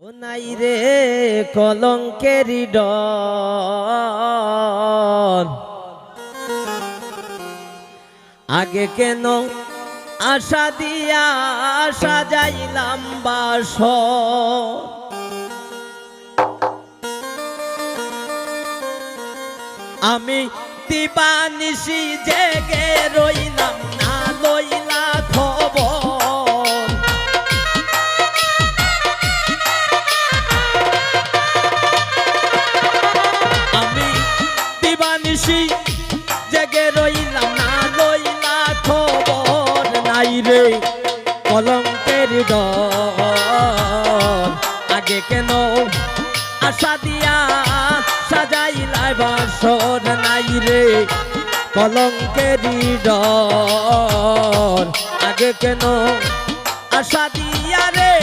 নাই রে কলঙ্কেরি আগে কেন আশা দিয়া সাজাইলাম বাস আমি দিবানিসি জেগে রইলাম, না লইলা কলঙ্কের আগে কেন আশা দিয়া সাজাইলাই বাসর নাই রে কলঙ্কের আগে কেন আশা দিয়া রে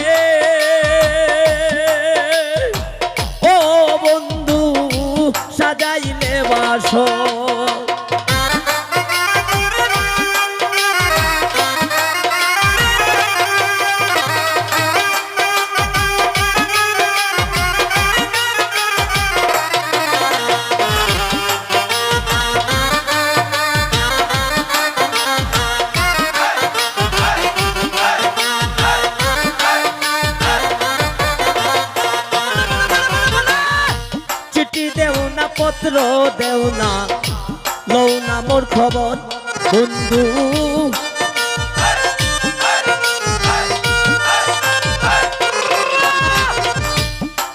না পত্র দেও না। লও না মোর খবর, বন্ধু।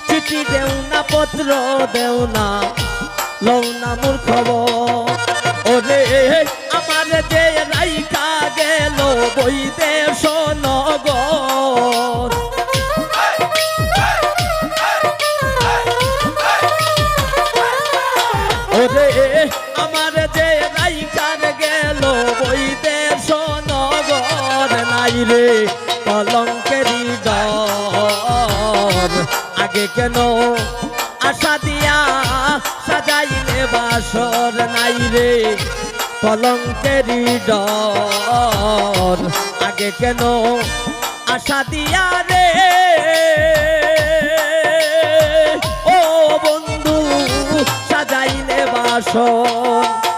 চিঠি দেও না, পত্র দেও না। লও না মোর খবর, ওরে, আমার যে রাইকা গেল বইতে। কেন? আশা দিয়া সাজাইলে বাসর নাই রে। কলঙ্কেরি ডর। আগে কেন আশা দিয়া রে? ও বন্ধু, সাজাইলে বাসর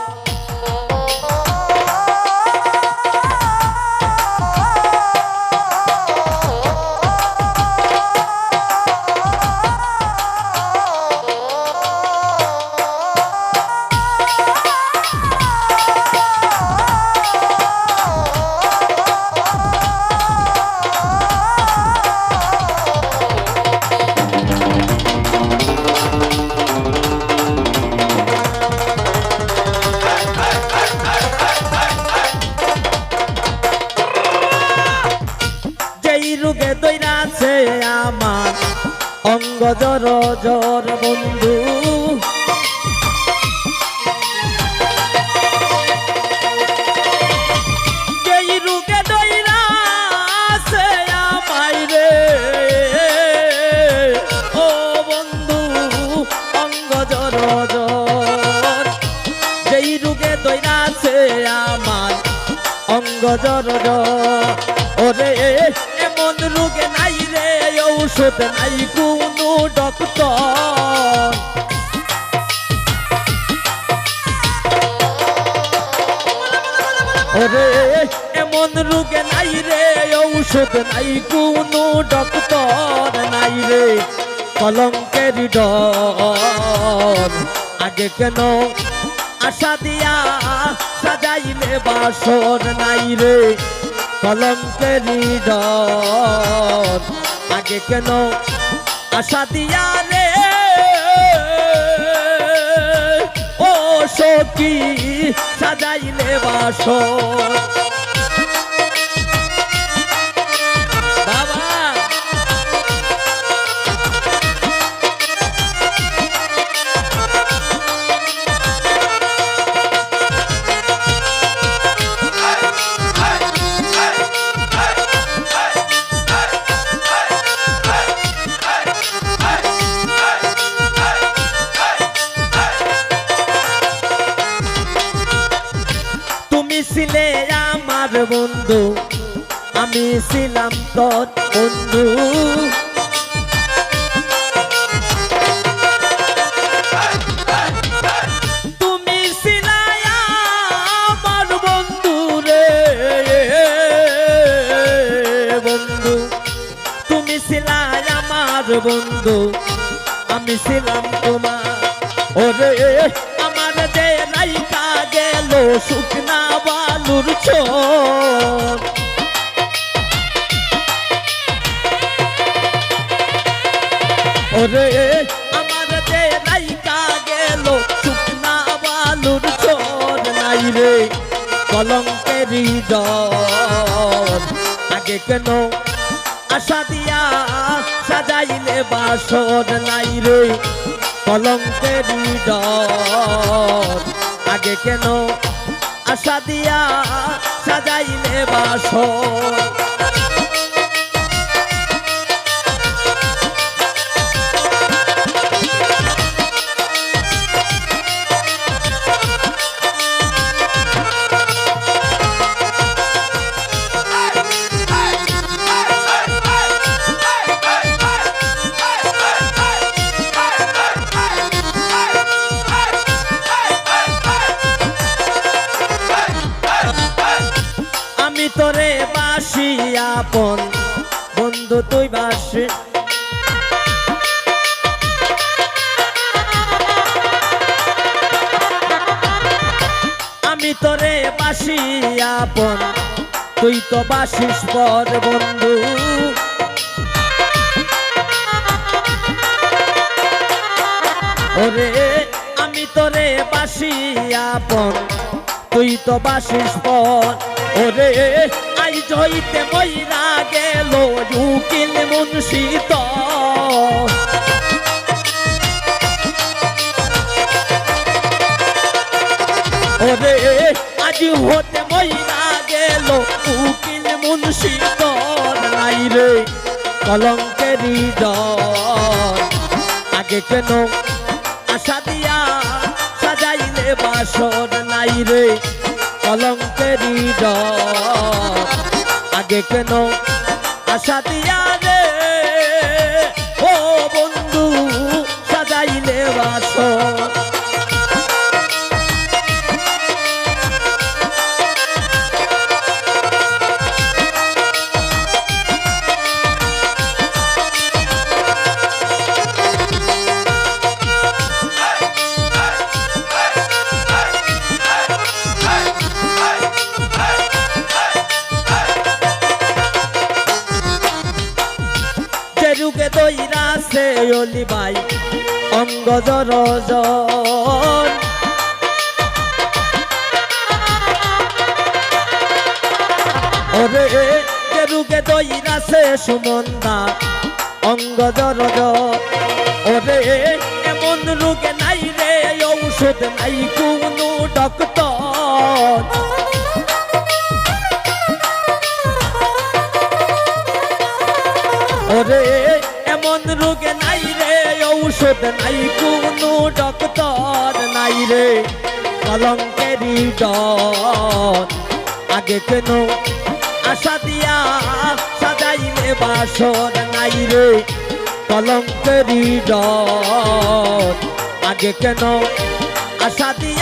জর জর বন্ধু। জর ওরে এমন রোগে নাই রে ঔষধ নাই কোনো ডক্টর ওরে এমন রোগে নাই রে, ঔষধ নাই, কোনো ডক্টর নাই রে। কলঙ্কের ডর, আগে কেন আশা দিয়া সাজাইলে বাসর নাই রে। কলঙ্কের ডর, আগে কেন আশা দিয়া রে। ও সখী সাজাইলে বাসর। আমি ছিলাম তোর বন্ধু। তুমি বন্ধু রে, বন্ধু। তুমি আমার বন্ধু, আমি ছিলাম তোমার। ওরে, আমার যে নাইকা গেল, শুকনা বালুর ছোট ওরে, আমার যে নাইকা গেল, শুকনা বালুর চোর নাই রে কলঙ্কের হৃদয় আগে কেন আশা দিয়া সাজাইলে বাসর নাই রে কলঙ্কের হৃদয় আগে কেন আশা দিয়া সাজাইলে বাসর তুই বাসি আমি তোরে বাসি আপন, তুই তো বাসিস পর বন্ধু। ওরে, আমি তোরে বাসি আপন, তুই তো বাসিস পর ওরে, আই জইতে মইরা গেল, উকিল মুন্সি তো ওরে, আজ হতে মইরা গেল, উকিল মুন্সি তোর নাই রে কলঙ্কেরি আগে কেন আশা দিয়া সাজাইলে বাসর? নাই রে কলঙ্কেরি আগে কেন আশা দিয়া রে? সে অলি ভাই অঙ্গ জর জন ওরে সে সুমন্দা অঙ্গ জর জন। ওরে, এমন রোগে নাই রে, ঔষধ নাই কোনো ডক্টর ওরে এমন রোগে নাই রে, ঔষধ নাই, কোনো ডক্টর নাই রে। কলঙ্কেরি আগে কেন আশা দিয়া সাজাইলে বাসর নাই রে? কলঙ্কেরি আগে কেন আশা দিয়া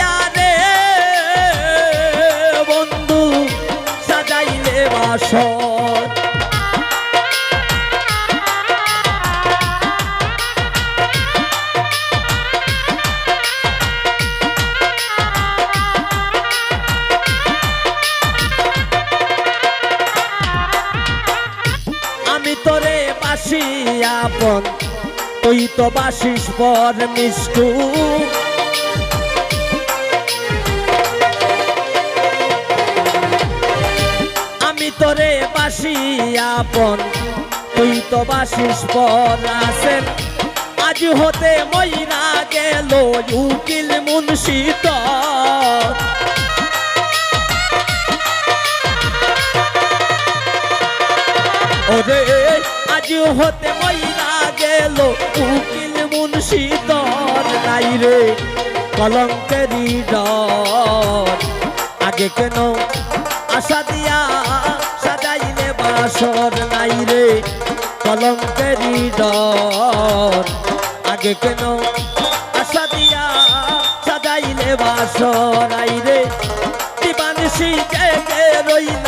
বাসি আপন, তুই তো বাসিস পর মিষ্টু। আমি তোরে বাসি আপন, তুই তো বাসিস পর আসেন আজ হতে মইরা গেল, উকিল মুন্সি তোর। ওরে হতে মইরা গেল, উকিল মুন্সি দর নাই রে কলঙ্কেরি ডর। আগে কেন আশা দিয়া সাজাইলে বাসর নাই রে কলঙ্কেরি ডর। আগে কেন আশা দিয়া সাজাইলে বাসর নাই রে দিবানিসি জেগে রইলাম